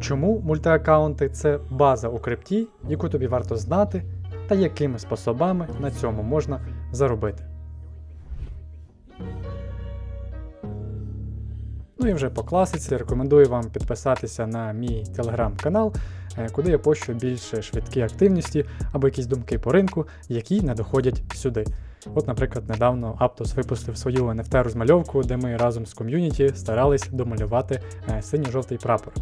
Чому мультиаккаунти це база у крипті, яку тобі варто знати, та якими способами на цьому можна заробити. Ну і вже по класиці рекомендую вам підписатися на мій телеграм-канал, е, куди я пощу більше швидкі активності або якісь думки по ринку, які не доходять сюди. От, наприклад, недавно Aptos випустив свою NFT розмальовку, де ми разом з ком'юніті старались домалювати е, синьо-жовтий прапор.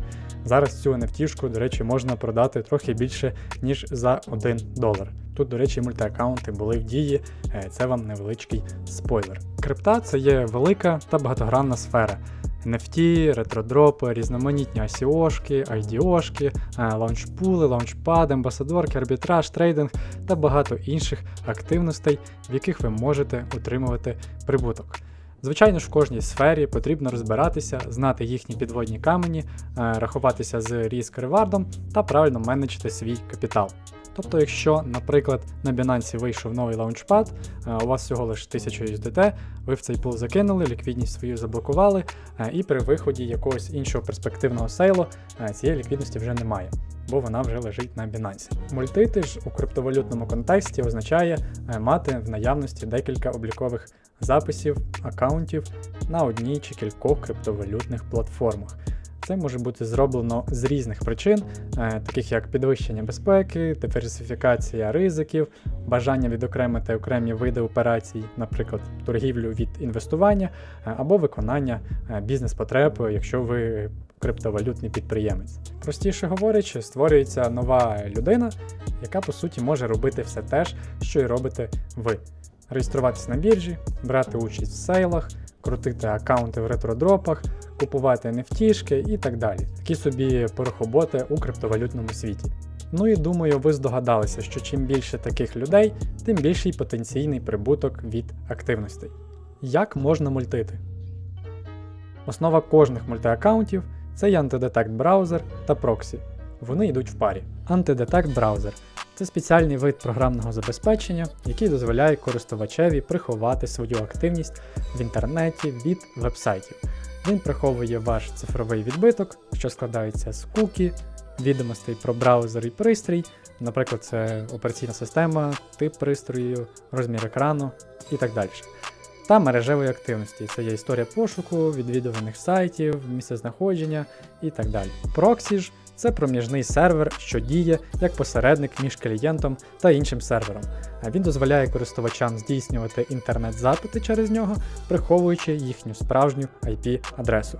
Зараз цю NFT, до речі, можна продати трохи більше, ніж за 1 долар. Тут, до речі, мультиаккаунти були в дії, е, це вам невеличкий спойлер. Крипта це є велика та багатогранна сфера. NFT, ретродропи, різноманітні ICO-шки, IDO-шки, е, лаунчпули, лаунчпад, амбасадорки, арбітраж, трейдинг та багато інших активностей, в яких ви можете отримувати прибуток. Звичайно ж, в кожній сфері потрібно розбиратися, знати їхні підводні камені, е, рахуватися з різк ревардом та правильно менеджити свій капітал. Тобто, якщо, наприклад, на Binance вийшов новий лаунчпад, е, у вас всього лише 1000 USDT, ви в цей пул закинули, ліквідність свою заблокували, е, і при виході якогось іншого перспективного сейлу е, цієї ліквідності вже немає, бо вона вже лежить на Binance. Мультити ж у криптовалютному контексті означає мати в наявності декілька облікових записів, аккаунтів на одній чи кількох криптовалютних платформах. Це може бути зроблено з різних причин, е, таких як підвищення безпеки, диверсифікація ризиків, бажання відокремити окремі види операцій, наприклад, торгівлю від інвестування е, або виконання е, бізнес-потреб, якщо ви криптовалютний підприємець. Простіше говорячи, створюється нова людина, яка по суті може робити все те що й робите ви. Реєструватися на біржі, брати участь в сейлах, крутити аккаунти в ретродропах, купувати NFT і так далі. Такі собі порохоботи у криптовалютному світі. Ну і думаю, ви здогадалися, що чим більше таких людей, тим більший потенційний прибуток від активностей. Як можна мультити? Основа кожних мультиаккаунтів це є антидетект браузер та проксі. Вони йдуть в парі. Антидетект браузер це спеціальний вид програмного забезпечення, який дозволяє користувачеві приховати свою активність в інтернеті від вебсайтів. Він приховує ваш цифровий відбиток, що складається з кукі, відомостей про браузер і пристрій, наприклад, це операційна система, тип пристрою, розмір екрану і так далі. Та мережевої активності. Це є історія пошуку, відвідуваних сайтів, місцезнаходження і так далі. Проксі ж це проміжний сервер, що діє як посередник між клієнтом та іншим сервером. Він дозволяє користувачам здійснювати інтернет-запити через нього, приховуючи їхню справжню IP-адресу.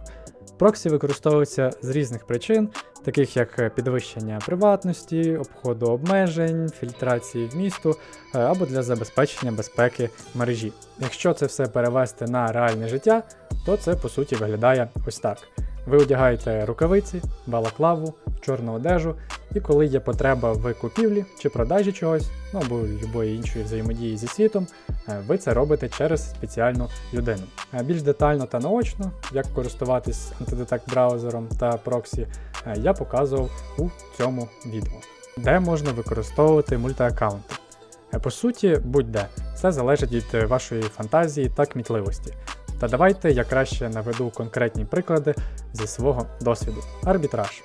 Проксі використовуються з різних причин, таких як підвищення приватності, обходу обмежень, фільтрації вмісту е, або для забезпечення безпеки мережі. Якщо це все перевести на реальне життя, то це по суті виглядає ось так. Ви одягаєте рукавиці, балаклаву, чорну одежу, і коли є потреба в купівлі чи продажі чогось, ну або любої іншої взаємодії зі світом, е, ви це робите через спеціальну людину. Е, Більш детально та наочно, як користуватись антидетект браузером та проксі, е, я показував у цьому відео, де можна використовувати мультиаккаунти. По суті, будь-де, це залежить від вашої фантазії та кмітливості. Та давайте я краще наведу конкретні приклади зі свого досвіду. Арбітраж.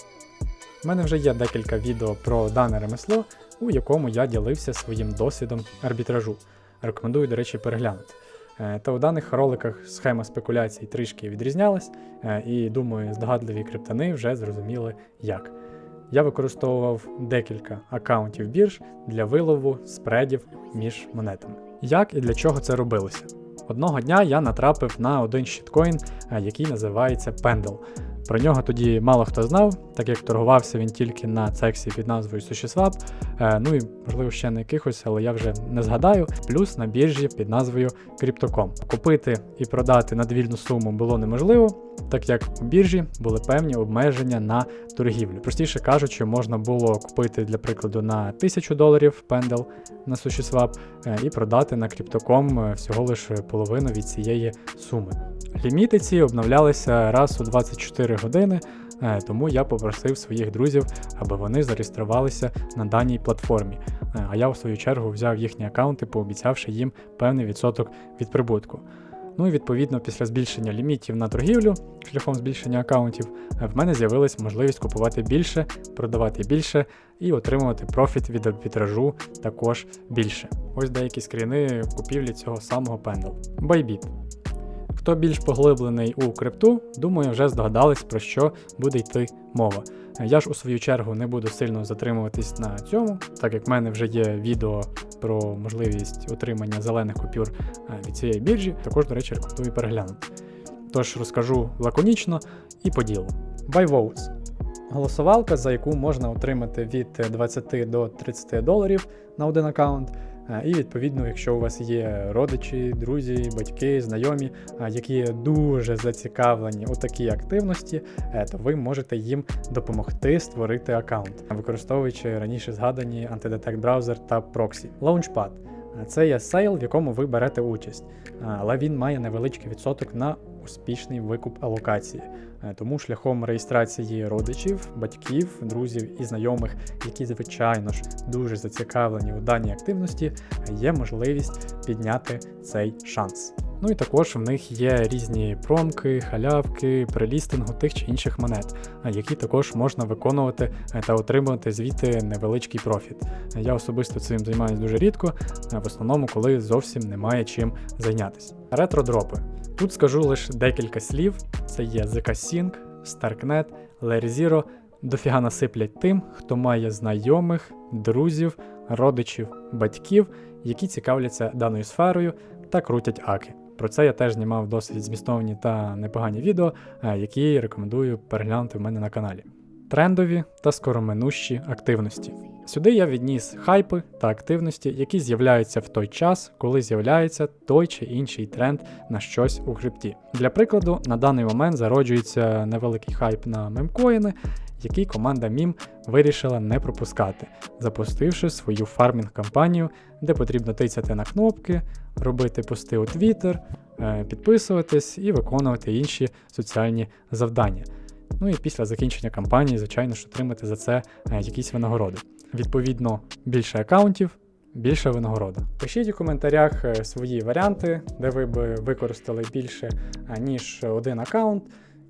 У мене вже є декілька відео про дане ремесло, у якому я ділився своїм досвідом арбітражу. Рекомендую, до речі, переглянути. Е, Та у даних роликах схема спекуляцій трішки відрізнялась, е, і думаю, здогадливі криптани вже зрозуміли як. Я використовував декілька аккаунтів бірж для вилову спредів між монетами. Як і для чого це робилося? Одного дня я натрапив на один щиткоін, е, який називається Pendle. Про нього тоді мало хто знав, так як торгувався він тільки на цексі під назвою SushiSwap, е, ну і можливо ще на якихось, але я вже не згадаю. Плюс на біржі під назвою Crypto.com. Купити і продати на двільну суму було неможливо, так як у біржі були певні обмеження на торгівлю. Простіше кажучи, можна було купити для прикладу на 1000 доларів пендел на SushiSwap е, і продати на Crypto.com е, всього лише половину від цієї суми. Ліміти ці обновлялися раз у 24 години, е, тому я попросив своїх друзів, аби вони зареєструвалися на даній платформі. Е, А я в свою чергу взяв їхні аккаунти, пообіцявши їм певний відсоток від прибутку. Ну і відповідно після збільшення лімітів на торгівлю шляхом збільшення аккаунтів, е, в мене з'явилась можливість купувати більше, продавати більше і отримувати профіт від арбітражу також більше. Ось деякі скріни купівлі цього самого пендл. Bybit. Хто більш поглиблений у крипту, думаю, вже здогадались, про що буде йти мова. Я ж у свою чергу не буду сильно затримуватись на цьому, так як в мене вже є відео про можливість отримання зелених купюр е, від цієї біржі, також, до речі, рекомендую переглянути. Тож розкажу лаконічно і по ділу. Buy. Голосувалка, за яку можна отримати від 20 до 30 доларів на один аккаунт. І відповідно, якщо у вас є родичі, друзі, батьки, знайомі, які дуже зацікавлені у такій активності, е, то ви можете їм допомогти створити аккаунт, використовуючи раніше згадані антидетект браузер та проксі. Launchpad – це є сейл, в якому ви берете участь, але він має невеличкий відсоток на успішний викуп алокації. Е, Тому шляхом реєстрації родичів, батьків, друзів і знайомих, які, звичайно ж, дуже зацікавлені у даній активності, є можливість підняти цей шанс. Ну і також в них є різні промки, халявки, прилістингу тих чи інших монет, е, які також можна виконувати е, та отримувати звідти невеличкий профіт. Я особисто цим займаюся дуже рідко, е, в основному, коли зовсім немає чим зайнятися. Ретро-дропи. Тут скажу лише декілька слів: це є ZK Sync, Starknet, Layer Zero. Дофіга насиплять тим, хто має знайомих, друзів, родичів, батьків, які цікавляться даною сферою та крутять аки. Про це я теж знімав досить змістовні та непогані відео, е, які рекомендую переглянути в мене на каналі. Трендові та скороминущі активності. Сюди я відніс хайпи та активності, які з'являються в той час, коли з'являється той чи інший тренд на щось у крипті. Для прикладу, на даний момент зароджується невеликий хайп на мемкоїни, який команда Мім вирішила не пропускати, запустивши свою фармінг-кампанію, де потрібно тицяти на кнопки, робити пости у Twitter, е, підписуватись і виконувати інші соціальні завдання. Ну і після закінчення кампанії, звичайно ж, отримати за це е, якісь винагороди. Відповідно, більше аккаунтів, більше винагорода. Пишіть у коментарях е, свої варіанти, де ви б використали більше ніж один аккаунт,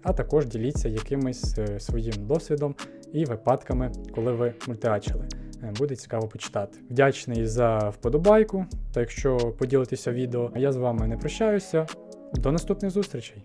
а також діліться якимось е, своїм досвідом і випадками, коли ви мультиачили. Е, Буде цікаво почитати. Вдячний за вподобайку. Та якщо поділитися відео, я з вами не прощаюся. До наступних зустрічей!